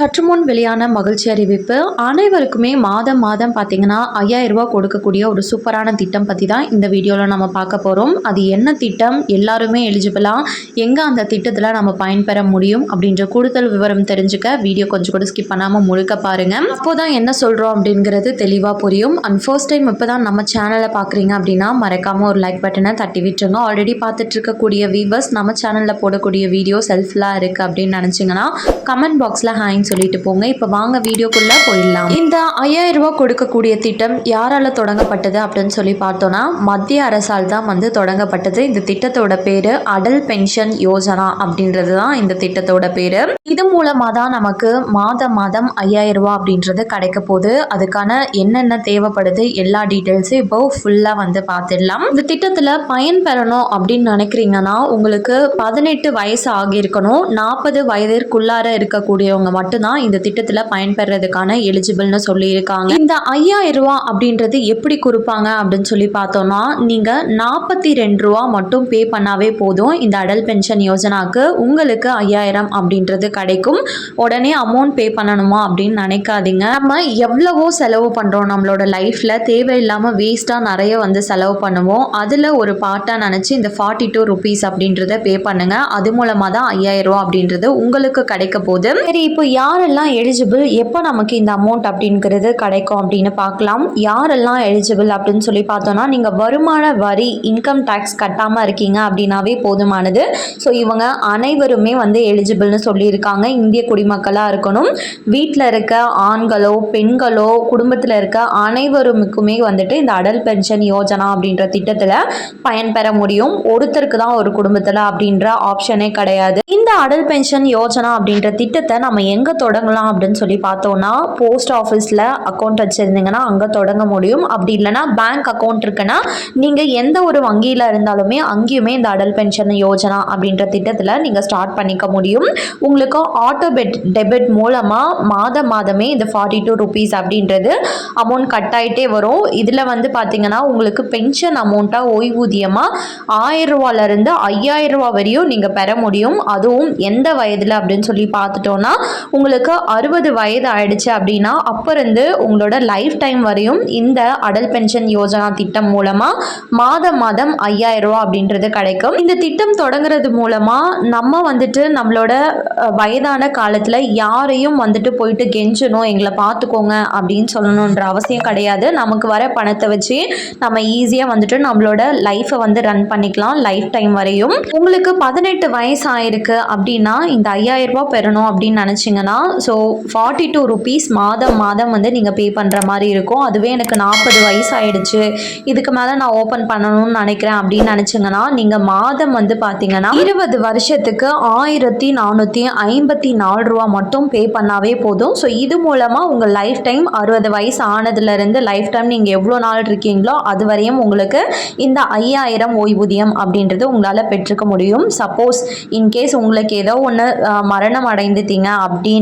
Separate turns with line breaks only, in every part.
சற்று முன் வெளியான மகிழ்ச்சி அறிவிப்பு. அனைவருக்குமே மாதம் மாதம் பார்த்தீங்கன்னா ஐயாயிரம் ரூபாய் கொடுக்கக்கூடிய ஒரு சூப்பரான திட்டம் பற்றி தான் இந்த வீடியோவில் நம்ம பார்க்க போகிறோம் அது என்ன திட்டம்? எல்லாருமே எலிஜிபிளாக எங்கே அந்த திட்டத்தில் நம்ம பயன்பெற முடியும்? அப்படின்ற கூடுதல் விவரம் தெரிஞ்சுக்க வீடியோ கொஞ்சம் கூட ஸ்கிப் பண்ணாமல் முழுக்க பாருங்கள் அப்போ தான் என்ன சொல்கிறோம் அப்படிங்கிறது தெளிவாக புரியும். அண்ட் ஃபர்ஸ்ட் டைம் இப்போ தான் நம்ம சேனலை பார்க்குறீங்க அப்படின்னா மறக்காமல் ஒரு லைக் பட்டனை தட்டி விட்டுருங்க. ஆல்ரெடி பார்த்துட்டு இருக்கக்கூடிய வீவர்ஸ் நம்ம சேனலில் போடக்கூடிய வீடியோ செல்ஃபுல்லாக இருக்குது அப்படின்னு நினச்சிங்கன்னா கமெண்ட் பாக்ஸில் ஹேங்ஸ் சொல்லிட்டு போங்க. இப்போ வாங்க வீடியோக்குள்ளே போயிடலாம். இந்த ஐயாயிரம் ரூபாய் கொடுக்கக்கூடிய திட்டம் யாரால தொடங்கப்பட்டது அப்படின்னு சொல்லி பார்த்தோன்னா மத்திய அரசால் தான் வந்து தொடங்கப்பட்டது. இந்த திட்டத்தோட பேர் அடல் பென்ஷன் யோஜனா அப்படின்றது தான் இந்த திட்டத்தோட பேர். இது மூலமாக தான் நமக்கு மாதம் மாதம் ஐயாயிரம் ரூபா அப்படின்றது கிடைக்க போகுது. அதுக்கான என்னென்ன தேவைப்படுது எல்லா டீட்டெயில்ஸும் இப்போ ஃபுல்லாக வந்து பார்த்துடலாம். இந்த திட்டத்தில் பயன்பெறணும் அப்படின்னு நினைக்கிறீங்கன்னா உங்களுக்கு பதினெட்டு வயசு ஆகியிருக்கணும். நாற்பது வயதிற்குள்ளார இருக்கக்கூடியவங்க மட்டும் மட்டும்தான் இந்த திட்டத்தில் பயன்பெறதுக்கான எலிஜிபிள்னு சொல்லியிருக்காங்க. இந்த ஐயாயிரம் ரூபா அப்படின்றது எப்படி கொடுப்பாங்க அப்படின்னு சொல்லி பார்த்தோம்னா நீங்கள் நாற்பத்தி ரெண்டு ரூபா மட்டும் பே பண்ணாவே போதும். இந்த அடல் பென்ஷன் யோஜனாக்கு உங்களுக்கு ஐயாயிரம் அப்படின்றது கிடைக்கும். உடனே அமௌண்ட் பே பண்ணணுமா அப்படின்னு நினைக்காதீங்க. நம்ம எவ்வளவோ செலவு பண்ணுறோம் நம்மளோட லைஃப்பில் தேவையில்லாமல் வேஸ்ட்டாக நிறைய வந்து செலவு பண்ணுவோம். அதில் ஒரு பார்ட்டாக நினச்சி இந்த ஃபார்ட்டி டூ ருபீஸ் அப்படின்றத பே பண்ணுங்க. அது மூலமாக தான் ஐயாயிரம் ரூபா அப்படின்றது உங்களுக்கு கிடைக்க போகுது. சரி இப்போ யாரெல்லாம் எலிஜிபிள் எப்போ நமக்கு இந்த அமௌண்ட் அப்படிங்கிறது கிடைக்கும் அப்படின்னு பார்க்கலாம். யாரெல்லாம் எலிஜிபிள் அப்படின்னு சொல்லி பார்த்தோம்னா நீங்கள் வருமான வரி இன்கம் டேக்ஸ் கட்டாமல் இருக்கீங்க அப்படின்னாவே போதுமானது. ஸோ இவங்க அனைவருமே வந்து எலிஜிபிள்னு சொல்லியிருக்காங்க. இந்திய குடிமக்களாக இருக்கணும். வீட்டில் இருக்க ஆண்களோ பெண்களோ குடும்பத்தில் இருக்க அனைவருக்குமே வந்துட்டு இந்த அடல் பென்ஷன் யோஜனா அப்படின்ற திட்டத்தில் பயன்பெற முடியும். ஒருத்தருக்கு தான் ஒரு குடும்பத்தில் அப்படின்ற ஆப்ஷனே கிடையாது. இந்த அடல் பென்ஷன் யோஜனா அப்படின்ற திட்டத்தை நம்ம எங்கே தொடங்கலாம் அப்படின்னு சொல்லி பார்த்தோன்னா போஸ்ட் ஆஃபீஸில் அக்கௌண்ட் வச்சுருந்தீங்கன்னா அங்கே தொடங்க முடியும். அப்படி இல்லைன்னா பேங்க் அக்கௌண்ட் இருக்குன்னா நீங்கள் எந்த ஒரு வங்கியில் இருந்தாலுமே அங்கேயுமே இந்த அடல் பென்ஷன் யோஜனா அப்படின்ற திட்டத்தில் நீங்கள் ஸ்டார்ட் பண்ணிக்க முடியும். உங்களுக்கு ஆட்டோ பெட் டெபிட் மூலமாக மாதம் மாதமே இந்த ஃபார்ட்டி டூ ருபீஸ் அப்படின்றது அமௌண்ட் கட் ஆகிட்டே வரும். இதில் வந்து பார்த்தீங்கன்னா உங்களுக்கு பென்ஷன் அமௌண்ட்டாக ஓய்வூதியமாக ஆயிரம் ரூபாலேருந்து ஐயாயிரம் ரூபா வரையும் நீங்கள் பெற முடியும். அதுவும் எந்த வயதில் அப்படின்னு சொல்லி பார்த்துட்டோன்னா உங்களுக்கு அறுபது வயது ஆயிடுச்சு அப்படின்னா அப்போ இருந்து உங்களோட லைஃப் டைம் வரையும் இந்த அடல் பென்ஷன் யோஜனா திட்டம் மூலமாக மாதம் மாதம் ஐயாயிரம் ரூபா அப்படின்றது கிடைக்கும். இந்த திட்டம் தொடங்குறது மூலமாக நம்ம வந்துட்டு நம்மளோட வயதான காலத்தில் யாரையும் வந்துட்டு போயிட்டு கெஞ்சணும் எங்களை பார்த்துக்கோங்க அப்படின்னு சொல்லணுன்ற அவசியம் கிடையாது. நமக்கு வர பணத்தை வச்சு நம்ம ஈஸியாக வந்துட்டு நம்மளோட லைஃப்பை வந்து ரன் பண்ணிக்கலாம் லைஃப் டைம் வரையும். உங்களுக்கு பதினெட்டு வயசு ஆயிருக்கு அப்படின்னா இந்த ஐயாயிரம் ரூபாய் பெறணும் அப்படின்னு நினச்சிங்கன்னா ஸோ ஃபார்ட்டி டூ ருபீஸ் மாதம் மாதம் வந்து நீங்கள் பே பண்ணுற மாதிரி இருக்கும். அதுவே எனக்கு நாற்பது வயசு ஆயிடுச்சு இதுக்கு மேலே நான் ஓப்பன் பண்ணணும்னு நினைக்கிறேன் அப்படின்னு நினச்சிங்கன்னா நீங்கள் மாதம் வந்து பார்த்தீங்கன்னா இருபது வருஷத்துக்கு ஆயிரத்தி நானூற்றி ஐம்பத்தி நாலு ரூபா மட்டும் பே பண்ணாவே போதும். ஸோ இது மூலமாக உங்கள் லைஃப் டைம் அறுபது வயசு ஆனதுலேருந்து லைஃப் டைம் நீங்கள் எவ்வளோ நாள் இருக்கீங்களோ அது வரையும் உங்களுக்கு இந்த ஐயாயிரம் ஓய்வூதியம் அப்படின்றது உங்களால் பெற்றுக்க முடியும். சப்போஸ் இன்கேஸ் உங்களுக்கு ஏதோ ஒன்று மரணம் அடைந்துட்டீங்க அப்படின்னு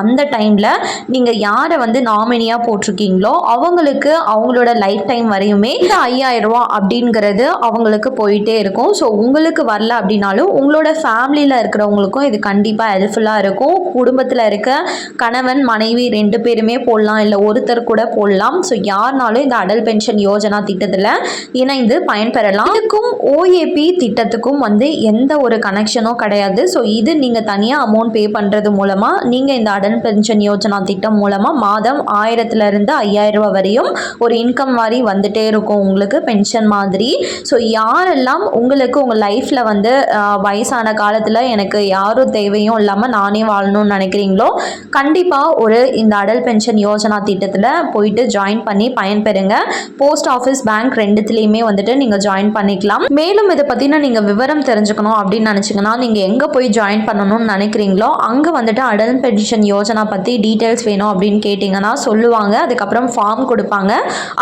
அந்த டைமில் நீங்கள் யாரை வந்து நாமினியாக போட்டிருக்கீங்களோ அவங்களுக்கு அவங்களோட லைஃப் டைம் வரையுமே இந்த ஐயாயிரம் ரூபா அப்படிங்கிறது அவங்களுக்கு போயிட்டே இருக்கும். ஸோ உங்களுக்கு வரல அப்படின்னாலும் உங்களோட ஃபேமிலியில் இருக்கிறவங்களுக்கும் இது கண்டிப்பாக ஹெல்ப்ஃபுல்லாக இருக்கும். குடும்பத்தில் இருக்க கணவன் மனைவி ரெண்டு பேருமே போடலாம். இல்லை ஒருத்தர் கூட போடலாம். ஸோ யாருனாலும் இந்த அடல் பென்ஷன் யோஜனா திட்டத்தில் இணைந்து பயன்பெறலாம். இதுக்கும் ஓஏபி திட்டத்துக்கும் வந்து எந்த ஒரு கனெக்ஷனும் கிடையாது. ஸோ இது நீங்கள் தனியாக அமௌண்ட் பே பண்ணுறது மூலமாக நீங்கள் இந்த அடல் பென்ஷன் யோஜனா திட்டம் மூலமாக மாதம் ஆயிரத்துலேருந்து ஐயாயிரம் ரூபா வரையும் ஒரு இன்கம் மாதிரி வந்துட்டே இருக்கும் உங்களுக்கு பென்ஷன் மாதிரி. ஸோ யாரெல்லாம் உங்களுக்கு உங்கள் லைஃப்பில் வந்து வயசான காலத்தில் எனக்கு யாரும் தேவையும் இல்லாமல் நானே வாழணும்னு நினைக்கிறீங்களோ கண்டிப்பாக ஒரு இந்த அடல் பென்ஷன் யோஜனா திட்டத்தில் போயிட்டு ஜாயின் பண்ணி பயன்பெறுங்க போஸ்ட் ஆஃபீஸ் பேங்க் ரெண்டுத்துலேயுமே வந்துட்டு நீங்கள் ஜாயின் பண்ணிக்கலாம். மேலும் இதை பற்றின நீங்கள் விவரம் தெரிஞ்சுக்கணும் அப்படின்னு நினச்சிங்கன்னா நீங்கள் எங்கே போய் ஜாயின் பண்ணணும்னு நினைக்கிறீங்களோ அங்கே வந்துட்டு அடல் பென்ஷன் யோஜனா பற்றி டீட்டெயில்ஸ் வேணும் அப்படின்னு கேட்டிங்கன்னா சொல்லுவாங்க. அதுக்கப்புறம் ஃபார்ம் கொடுப்பாங்க.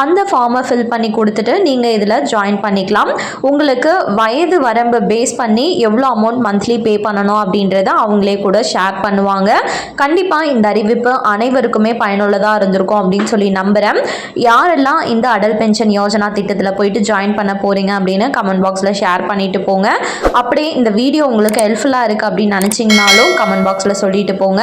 அந்த ஃபார்மை ஃபில் பண்ணி கொடுத்துட்டு நீங்கள் இதில் ஜாயின் பண்ணிக்கலாம். உங்களுக்கு வயது வரம்பு பேஸ் பண்ணி எவ்வளோ அமௌண்ட் மந்த்லி பே பண்ணணும் அப்படின்றத அவங்களே கூட ஷேர் பண்ணுவாங்க. கண்டிப்பாக இந்த அறிவிப்பு அனைவருக்குமே பயனுள்ளதாக இருந்திருக்கும் அப்படின்னு சொல்லி நம்புகிறேன் யாரெல்லாம் இந்த அடல் பென்ஷன் யோஜனா திட்டத்தில் போயிட்டு ஜாயின் பண்ண போகிறீங்க அப்படின்னு கமெண்ட் பாக்ஸில் ஷேர் பண்ணிட்டு போங்க. அப்படியே இந்த வீடியோ உங்களுக்கு ஹெல்ப்ஃபுல்லாக இருக்குது அப்படின்னு நினச்சிங்கனாலும் கமெண்ட் பாக்ஸில் சொல்லிட்டு போங்க.